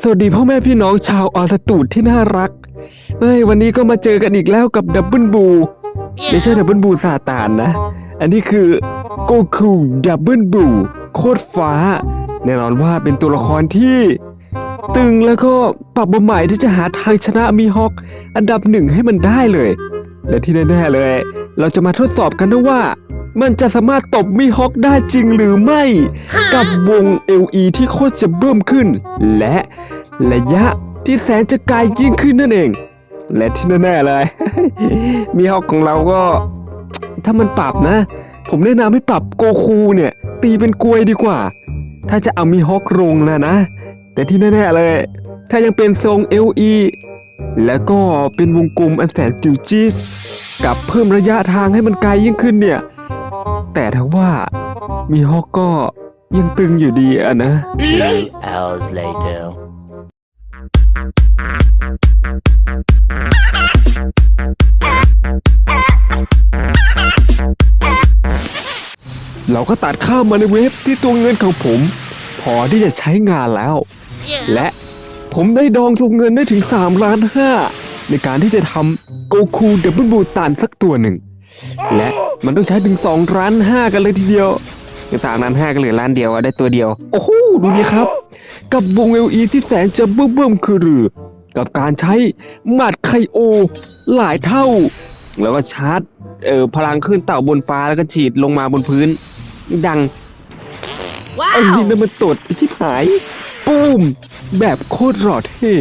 สวัสดีพ่อแม่พี่น้องชาวออสตูดที่น่ารักเฮ้ยวันนี้ก็มาเจอกันอีกแล้วกับดับเบิลบูไม่ใช่ดับเบิลบูซาตานนะ อันนี้คือโกคูดับเบิลบูโคตรฟ้า แน่นอนว่าเป็นตัวละครที่ ตึงแล้วก็ปรับมาใหม่ที่จะหาทางชนะมีฮอก อันดับหนึ่งให้มันได้เลย และที่แน่ๆเลย เราจะมาทดสอบกันนะว่า มันจะสามารถตบมีฮอกได้จริงหรือไม่ กับวง LE ที่โคตรจะเบิ่มขึ้น และระยะที่แสนจะไกลยิ่งขึ้นนั่นเอง และที่แน่ๆเลยมีฮอกของเราก็ ถ้ามันปรับนะ ผมแนะนำให้ปรับโกคูเนี่ย ตีเป็นกลวยดีกว่า ถ้าจะเอามีฮอกลงนะนะ แต่ที่แน่ๆเลย ถ้ายังเป็นทรง LE แล้วก็เป็นวงกลมอันแสนจิวจีสกับเพิ่มระยะทางให้มันไกลยิ่งขึ้นเนี่ย แต่ถ้าว่ามีฮอกก็ยังตึงอยู่ดีอะนะ Two hours later. เราก็ตัดข้ามมาในเว็บที่ตัวเงินของผม พอที่จะใช้งานแล้ว และ ผมได้ดองสูงเงินได้ถึง3ล้าน5ในการที่จะทำโกคูเดบเบิลบูตันสักตัวหนึ่ง และมันต้องใช้ถึง2ล้าน5กันเลยทีเดียวสามล้านห้าก็เหลือล้านเดียวอะได้ตัวเดียว โอ้โหดูดิครับ กับวงเอลีที่แสนจะเบิ่มๆคือรือ กับการใช้หมัดไคโอ หลายเท่า แล้วก็ชาร์จเอ่อพลังขึ้นเต่าบนฟ้าแล้วก็ฉีดลงมาบนพื้น ดังไอ้นี่นั่นมันตดไอ้ชิบหายูม แบบโคตรหล่อเท่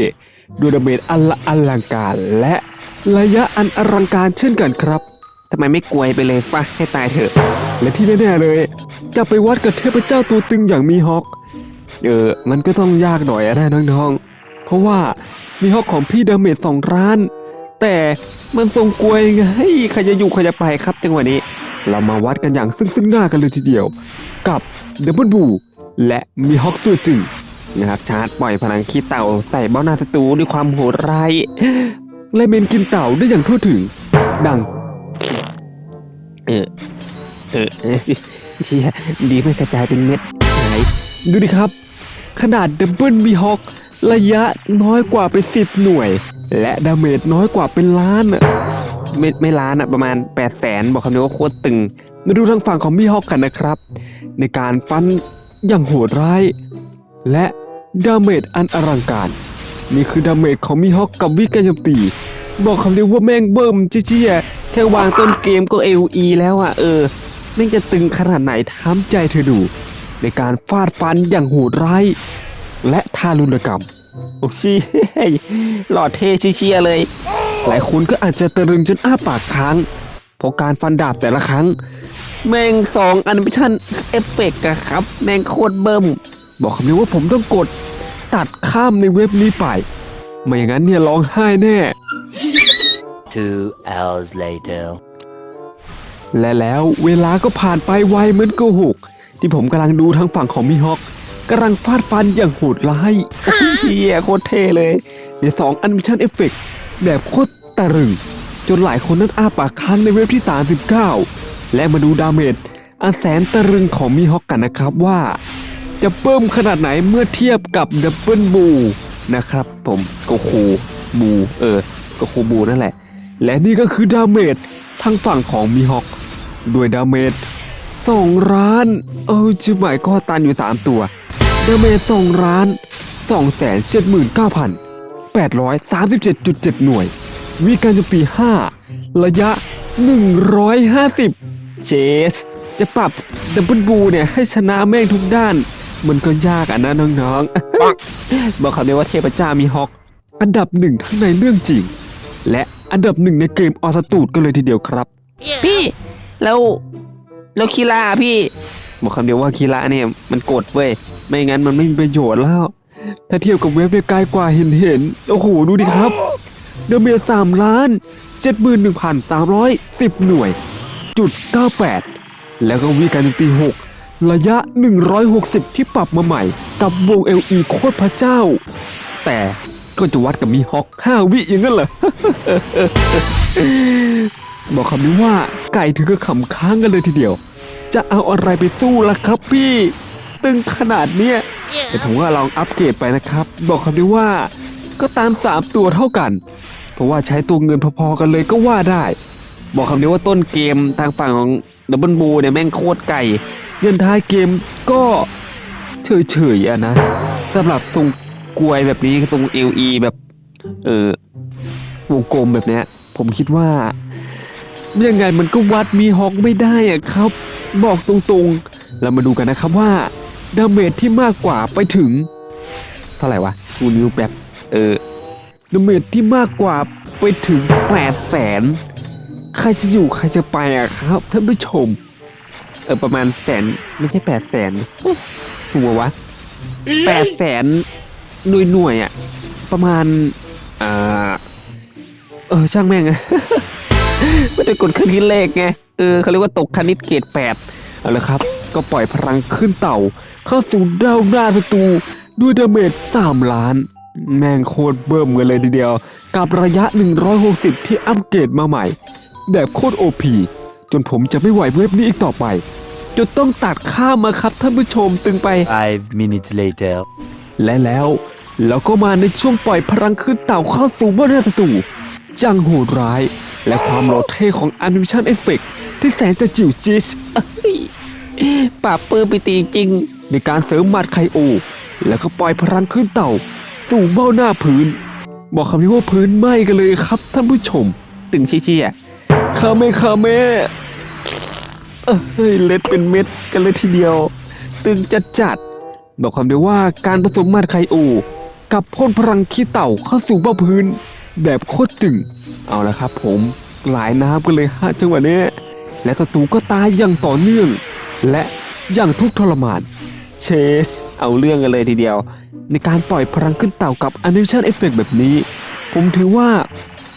ด้วยดาเมจอันละอลังการและระยะอันอลังการเช่นกันครับทำไมไม่กลวยไปเลยฟะให้ตายเถอะ และที่แน่ๆเลย จะไปวัดกับเทพเจ้าตัวตึงอย่างมีฮอก เออ มันก็ต้องยากหน่อยนะน้องๆ เพราะว่ามีฮอกของพี่ดาเมจสองร้าน แต่มันทรงกลวยไงใครจะอยู่ใครจะไปครับจังหวะนี้ เรามาวัดกันอย่างซึ่งซึ่งหน้ากันเลยทีเดียว กับดับเบิลบูและมีฮอกตัวจริง นะครับชาร์จปล่อยพลังขี้เต่าใส่เบ้าหน้าศัตรูด้วยความโหดร้ายและเมนกินเต่าได้อย่างทั่วถึง ดัง เออเออเออเชี่ยดีไม่กระจายเป็นเม็ดไหนดูดิครับ ขนาดดับเบิลมีฮอกระยะน้อยกว่าเป็นสิบหน่วย และดาเมจน้อยกว่าเป็นล้านอะไม่ไม่ล้านอะประมาณ8ปดแสนบอกคำนี้ว่าโคตรตึง มาดูทางฝั่งของมีฮอกกันนะครับ ในการฟันอย่างโหดร้าย และดาเมจอันอลังการ นี่คือดาเมจของมีฮอกกับวิกการโจมตี บอกคำเดียวว่าแม่งเบิ่มเจี้ยแค่วางต้นเกมก็ LE แล้วอะเออแม่งจะตึงขนาดไหนถามใจเธอดู ในการฟาดฟันอย่างโหดร้าย และทารุณกรรม โอ้ชีหล่อเท่เชียเลย หลายคนก็อาจจะตะลึงจนอ้าปากค้างเพราะการฟันดาบแต่ละครั้ง แม่งสองอนิเมชันเอฟเฟกต์อะครับ แม่งโคตรเบิ่ม บอกคำนี้ว่าผมต้องกดตัดข้ามในเว็บนี้ไป ไม่อย่างนั้นเนี่ยร้องไห้แน่ Two hours later. และแล้วเวลาก็ผ่านไปไวเหมือนโกหก ที่ผมกำลังดูทางฝั่งของมิฮอกกำลังฟาดฟันอย่างโหดร้ายโอ้ยเชียโคตรเท่เลย ในสองแอนิเมชันเอฟเฟกแบบโคตรตะรึง จนหลายคนนั้นอ้าปากค้างในเว็บที่ 39 และมาดูดาเมจอันแสนตะรึงของมิฮอกกันนะครับว่า จะเพิ่มขนาดไหนเมื่อเทียบกับดับเบิลบูนะครับผมโกคูบูเออโกคูบูนั่นแหละ และนี่ก็คือดาเมจทางฝั่งของมีฮอกด้วยดาเมจสองล้าน เออชิบหมายก็ตันอยู่ 3 ตัวดาเมจสองล้านสองแสนเจ็ดหมื่นเก้าพันแปดร้อยสามสิบเจ็ดจุดเจ็ดหน่วยวิการจมตีห้าระยะหนึ่งร้อยห้าสิบเชส จะปรับดับเบิลบูเนี่ยให้ชนะแม่งทุกด้าน มันก็ยากอะนะน้องๆ บอกคำนี้ว่าเทพเจ้ามีฮอกอันดับหนึ่งทั้งในเรื่องจริง และอันดับหนึ่งในเกมออสตูดกันเลยทีเดียวครับ พี่แล้วแล้วคีราพี่ บอกคำเดียวว่าคีระเนี่ยมันกดเว้ยไม่งั้นมันไม่มีประโยชน์แล้ว ถ้าเทียบกับเว็บเนี่ยไกลกว่าเห็นเห็นๆโอ้โหดูดิครับเดเมจสามล้านเจ็ดหมื่นหนึ่งพันสามร้อยสิบหน่วย จุดเก้าแปดแล้วก็วิการโจมตีหก ระยะ 160 ที่ปรับมาใหม่กับวง LE โคตรพระเจ้า แต่ก็จะวัดกับมีฮอก 5 วิอย่างนั้นเหรอ บอกคำนี้ว่าไก่ถึงกับขำค้างกันเลยทีเดียว จะเอาอะไรไปสู้ล่ะครับพี่ ตึงขนาดเนี้ยแต่ผมก็ลองอัปเกรดไปนะครับ บอกคำนี้ว่าก็ตาม 3 ตัวเท่ากัน เพราะว่าใช้ตัวเงินพอๆกันเลยก็ว่าได้ บอกคำนี้ว่าต้นเกมทางฝั่งของดับเบิลบูเนี่ยแม่งโคตรไก่ เงินท้ายเกมก็เฉยๆอะนะสำหรับทรงกลวยแบบนี้ทรงเอลีแบบ เออวงกลมแบบเนี้ย ผมคิดว่า ยังไงมันก็วัดมีฮอกไม่ได้อะครับ บอกตรงๆ เรามาดูกันนะครับว่าดาเมจที่มากกว่าไปถึง เท่าไหร่วะทูนิวแบบเออดาเมจที่มากกว่าไปถึง8 0 0แสนใครจะอยู่ใครจะไปอะครับท่านผู้ชม ออประมาณแสนไม่ใช่แปดแสนหัววะแปดแสนหน่วยหน่วยๆอะประมาณอ่าเออช่างแม่งอะไม่ได้กดคณิตเลขไงเออเขาเรียกว่าตกคณิตเกรดแปดเอาละครับ ก็ปล่อยพลังขึ้นเต่า เข้าสู่ดาวหน้าศัตรูด้วยดาเมจ3ล้าน แม่งโคตรเบิ่มกันเลยทีเดียว กับระยะ 160 ที่อัปเกรดมาใหม่ แบบโคตรโอพีจนผมจะไม่ไหวเว็บนี้อีกต่อไป จนต้องตัดข้ามมาครับท่านผู้ชมตึงไป Five minutes later. และแล้วเราก็มาในช่วงปล่อยพลังขึ้นเต่าเข้าสู่บ้านศัตรูจังโหดร้าย และความโหลดเท่ของแอนิเมชันเอฟเฟกที่แสนจะจิ๋วจิสปราบปื้มไปตีจริง ในการเสริมหมัดไคโอ แล้วก็ปล่อยพลังขึ้นเต่า สู่เบ้าหน้าพื้น บอกคำนี้ว่าพื้นไหม้กันเลยครับท่านผู้ชม ตึงเชี่ยคาเมคาเม เอ้ยเล็ดเป็นเม็ดกันเลยทีเดียว ตึงจัดจัดๆบอกคำเดียวว่าการผสมมาดไคโอ กับพ่นพลังขี้เต่าเข้าสู่เบ้าพื้น แบบโคตรตึง เอาละครับผมหลายน้ำกันเลยฮะจังหวะนี้และศัตรูก็ตายอย่างต่อเนื่อง และอย่างทุกทรมานเชสเอาเรื่องกันเลยทีเดียว ในการปล่อยพลังขึ้นเต่ากับ Animation Effect แบบนี้ ผมถือว่า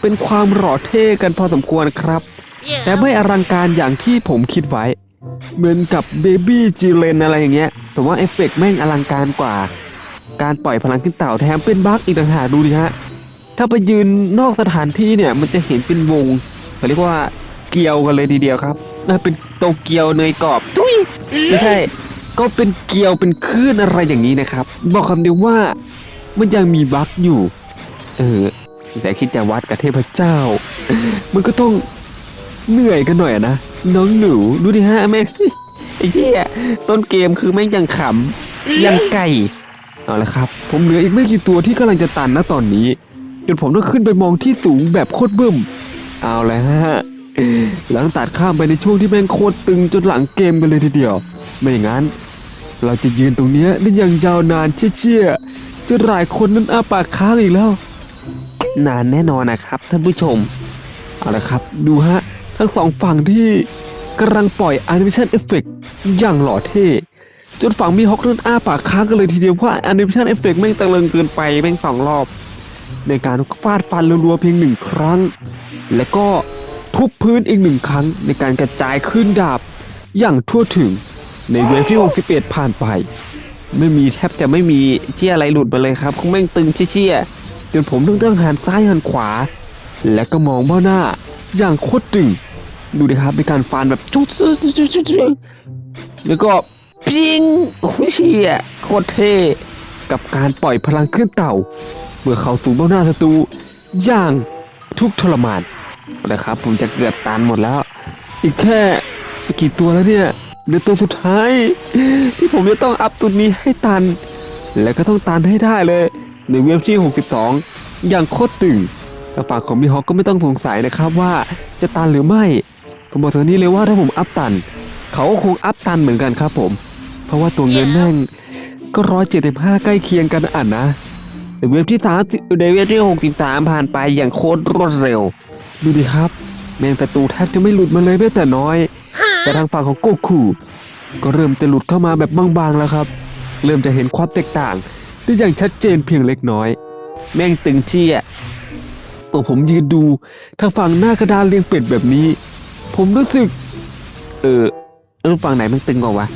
เป็นความหล่อเท่กันพอสมควรครับ แต่ไม่อลังการอย่างที่ผมคิดไว้ เหมือนกับ Baby g l e n อะไรอย่างเงี้ยแต่ว่าเอฟเฟกต์แม่งอลังการกว่า การปล่อยพลังขึ้นเต่าแถมเป็นบั๊กอีกต่างหากดูดิฮะ ถ้าไปยืนนอกสถานที่เนี่ยมันจะเห็นเป็นวงเขาเรียกว่าเกลียวกันเลยทีเดียวครับน่าเป็นโตเกียวเนยกรอบทุยไม่ใช่ ก็เป็นเกลียวเป็นคลื่นอะไรอย่างนี้นะครับ บอกคำเดียวว่ามันยังมีบั๊กอยู่ เออแต่คิดจะวัดกับเทพเจ้า มันก็ต้อง เหนื่อยกันหน่อยนะน้องหนูดูดิฮะแม่งไอ้เชี่ยต้นเกมคือแม่งยังขำยังไก่เอาละครับ ผมเหลืออีกไม่กี่ตัวที่กำลังจะตันนะตอนนี้จนผมต้องขึ้นไปมองที่สูงแบบโคตรบึ้ม เอาเลยฮะหลังตัดข้ามไปในช่วงที่แม่งโคตรตึงจนหลังเกมกันเลยทีเดียว ไม่อย่างนั้น เราจะยืนตรงเนี้ยได้อย่างยาวนานเชี่ยๆจนหลายคนนั้นอาปากค้างอีกแล้ว นานแน่นอนนะครับท่านผู้ชม เอาละครับ ดูฮะ ทั้งสองฝั่งที่กำลังปล่อย Animation Effect อย่างหล่อเท่จนฝั่งมีฮอกนั้นอ้าปากค้างกันเลยทีเดียวเพราะ Animation Effect แม่งตะเลิงเกินไปแม่งสองรอบ ในการฟาดฟันรัวๆเพียงหนึ่งครั้ง และก็ทุบพื้นอีกหนึ่งครั้งในการกระจายขึ้นดาบอย่างทั่วถึงในเวฟที่ 61 ผ่านไป ไม่มีแทบจะไม่มีเชี่ยอะไรหลุดมาเลยครับคงแม่งตึงเชี่ยๆจนผมต้องต้องหันซ้ายหันขวา และก็มองเบ้าหน้า อย่างโคตรตึงดูดิครับในการฟันแบบจุ๊จุ๊จุ๊จุ๊จุ๊แล้วก็พิงโอ้ยเชี่ยโคตรเท่กับการปล่อยพลังขึ้นเต่า เมื่อเข้าสู่เบ้าหน้าศัตรูอย่างทุกทรมานนะครับผมจะเกือบตันหมดแล้ว อีกแค่กี่ตัวแล้วเนี่ยเดี๋ยวตัวสุดท้าย ที่ผมจะต้องอัพตัวนี้ให้ตัน และก็ต้องตันให้ได้เลยในเว็บที่ 62 อย่างโคตรตึง แต่ฝั่งของมีฮอกก็ไม่ต้องสงสัยนะครับว่าจะตันหรือไม่ ผมบอกตรงนี้เลยว่าถ้าผมอัพตัน เขาก็คงอัพตันเหมือนกันครับผม เพราะว่าตัวเงินแม่งก็ร้อยเจ็ดสิบห้าใกล้เคียงกันอะนะแต่เว็บที่สามในเว็บที่63ผ่านไปอย่างโคตรรวดเร็ว ดูดิครับ แมงศัตรูแทบจะไม่หลุดมาเลยแม้แต่น้อย แต่ทางฝั่งของโกคูก็เริ่มจะหลุดเข้ามาแบบบางๆแล้วครับ เริ่มจะเห็นความแตกต่างได้อย่างชัดเจนเพียงเล็กน้อย แม่งตึงเชี่ย ตัวผมยืนดูถ้าฝั่งหน้ากระดานเรียงเป็ดแบบนี้ ผมรู้สึก เออเออฝั่งไหนมันตึงกว่าวะ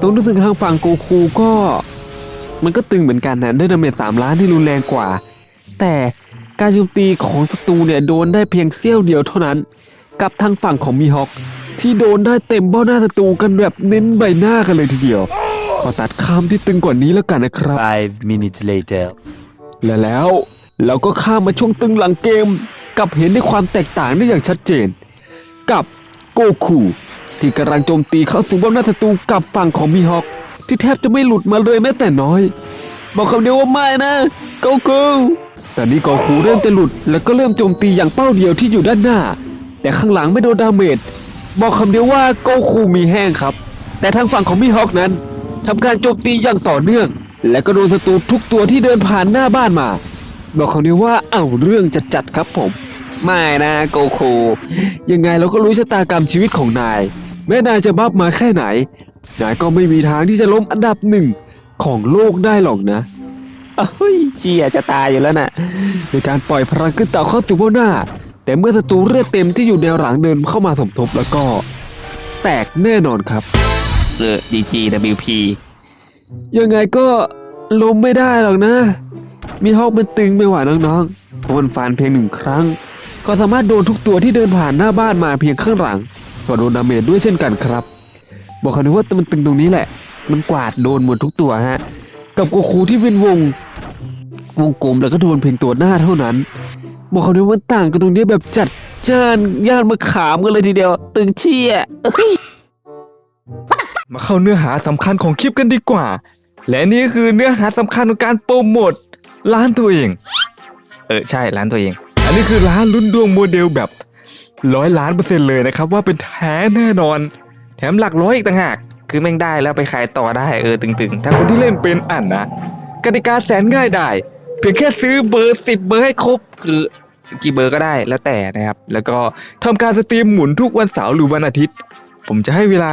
ตรงรู้สึกทางฝั่งโกคูก็ มันก็ตึงเหมือนกันนะด้วยดาเมจสามล้านที่รุนแรงกว่า แต่การโจมตีของศัตรูเนี่ยโดนได้เพียงเสี้ยวเดียวเท่านั้น กับทางฝั่งของมีฮอคที่โดนได้เต็มเบ้าหน้าศัตรูกันแบบเน้นใบหน้ากันเลยทีเดียว ขอตัดข้ามที่ตึงกว่านี้แล้วกันนะครับ Five minutes later. และแล้ว เราก็ข้ามมาช่วงตึงหลังเกมกับเห็นในความแตกต่างได้อย่างชัดเจน กับโกคูที่กำลังโจมตีเข้าสู่บอมหน้าศัตรูกับฝั่งของมีฮอก ที่แทบจะไม่หลุดมาเลยแม้แต่น้อย บอกคำเดียวว่าไม่นะโกคูแต่นี่โกคูเริ่มจะหลุดแล้วก็เริ่มโจมตีอย่างเป้าเดียวที่อยู่ด้านหน้า แต่ข้างหลังไม่โดนดาเมจบอกคำเดียวว่าโกคูมีแห้งครับ แต่ทางฝั่งของมีฮอกนั้นทำการโจมตีอย่างต่อเนื่อง และก็โดนศัตรูทุกตัวที่เดินผ่านหน้าบ้านมา บอกเขานี้ว่าเอ้าเรื่องจะจัดครับผม ไม่นะโกคูยังไงเราก็รู้ชะตากรรมชีวิตของนาย แม้นายจะบัฟมาแค่ไหน นายก็ไม่มีทางที่จะล้มอันดับหนึ่งของโลกได้หรอกนะเฮ้ยเชียจะตายอยู่แล้วนะ่ะในการปล่อยพลังขึ้นเต่าเข้าสู่เบ้าหน้า แต่เมื่อศัตรูเลือดเต็มที่อยู่แนวหลังเดินเข้ามาสมทบแล้วก็ แตกแน่นอนครับเออ DGWP ยังไงก็ล้มไม่ได้หรอกนะ มีฮอกมันตึงไม่ไหวน้องๆเพราะมันฟันเพียงหนึ่งครั้ง ก็สามารถโดนทุกตัวที่เดินผ่านหน้าบ้านมาเพียงข้างหลังก็โดนดาเมจด้วยเช่นกันครับ บอกเขาเลยว่ามันตึงตรงนี้แหละ มันกวาดโดนหมดทุกตัวฮะ กับโกคูที่เป็นวง วงกลมแล้วก็โดนเพียงตัวหน้าเท่านั้น บอกเขาเลยว่ามันต่างกันตรงนี้แบบจัดจ้านย่านมะขามกันเลยทีเดียว ตึงเชี่ยมาเข้าเนื้อหาสำคัญของคลิปกันดีกว่า และนี่คือเนื้อหาสำคัญของการโปรโมท ร้านตัวเอง เออใช่ร้านตัวเอง อันนี้คือร้านลุ้นดวงโมเดลแบบร้อยล้านเปอร์เซ็นต์เลยนะครับ ว่าเป็นแท้แน่นอน แถมหลักร้อยอีกต่างหาก คือแม่งได้แล้วไปขายต่อได้เออตึงๆ ถ้าคนที่เล่นเป็นอ่านนะกติกาแสนง่ายได้ เพียงแค่ซื้อเบอร์สิบเบอร์ให้ครบคือกี่เบอร์ก็ได้แล้วแต่นะครับ แล้วก็ทำการสตรีมหมุนทุกวันเสาร์หรือวันอาทิตย์ ผมจะให้เวลา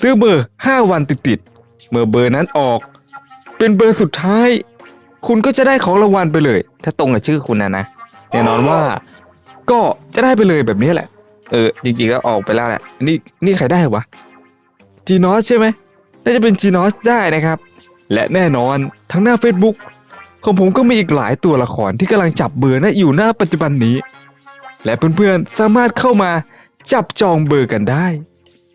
ซื้อเบอร์ 5 วันติดๆเมื่อเบอร์นั้นออก เป็นเบอร์สุดท้าย คุณก็จะได้ของรางวัลไปเลย ถ้าตรงกับชื่อคุณนะนะแน่นอนว่าก็จะได้ไปเลยแบบนี้แหละ เออ จริงๆแล้วออกไปแล้วแหละนี่นี่ใครได้วะจีนอสใช่ไหมน่าจะเป็นจีนอสได้นะครับ และแน่นอนทั้งหน้า Facebook ของผมก็มีอีกหลายตัวละครที่กำลังจับเบอร์นะอยู่หน้าปัจจุบันนี้ และเพื่อนๆสามารถเข้ามาจับจองเบอร์กันได้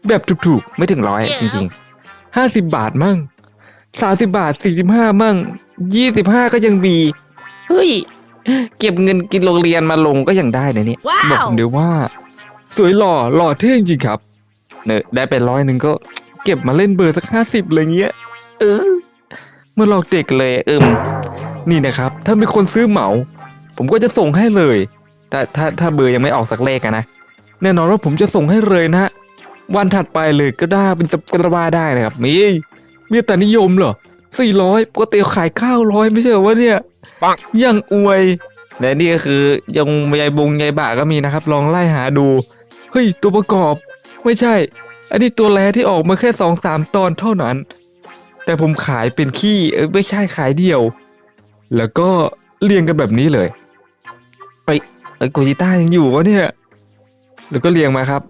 แบบถูกๆไม่ถึงร้อยจริงๆห้าสิบบาทมั่งสามสิบาทสี่สิบห้ามั่ง ยี่สิบห้าก็ยังมีเฮ้ยเก็บเงินกินโรงเรียนมาลงก็ยังได้นะเนี่ยบอกผมเดี๋ยวว่า สวยหล่อหล่อเท่จริงๆครับเนอะได้ไปร้อยหนึ่งก็ เก็บมาเล่นเบอร์สักห้าสิบอะไรเงี้ย เออเมื่อหลอกเด็กเลยเอิมนี่นะครับ ถ้ามีคนซื้อเหมา ผมก็จะส่งให้เลย แต่ถ้าถ้าเบอร์ยังไม่ออกสักเลขอะนะแน่นอนว่าผมจะส่งให้เลยนะวันถัดไปเลยก็ได้เป็นสัปดาห์ได้นะครับมีมีแต่นิยมเหรอ สี่ร้อยปกติขายข้าวร้อยไม่ใช่เหรอวะเนี่ยปังยังอวยและนี่ก็คือยังยายบงยายบ่าก็มีนะครับ ลองไล่หาดู เฮ้ย ตัวประกอบ ไม่ใช่ อันนี้ตัวแรที่ออกมาแค่สองสามตอนเท่านั้น แต่ผมขายเป็นขี้เออไม่ใช่ขายเดี่ยว แล้วก็เรียงกันแบบนี้เลยเอ้ยเอ้ยโกจิต้ายังอยู่วะเนี่ย แล้วก็เรียงมาครับ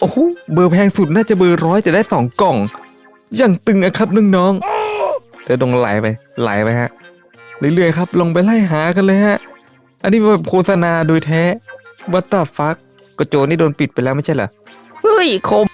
โอ้โหเบอร์แพงสุดน่าจะเบอร์ร้อยจะได้สองกล่อง อย่างตึงอะครับน้องๆ แต่ตรงไหลไปไหลไปฮะเรื่อยๆครับ ลงไปไล่หากันเลยฮะ อันนี้แบบโฆษณาโดยแท้วัตตาฟักก็โจนี่โดนปิดไปแล้วไม่ใช่เหรอเฮ้ยคม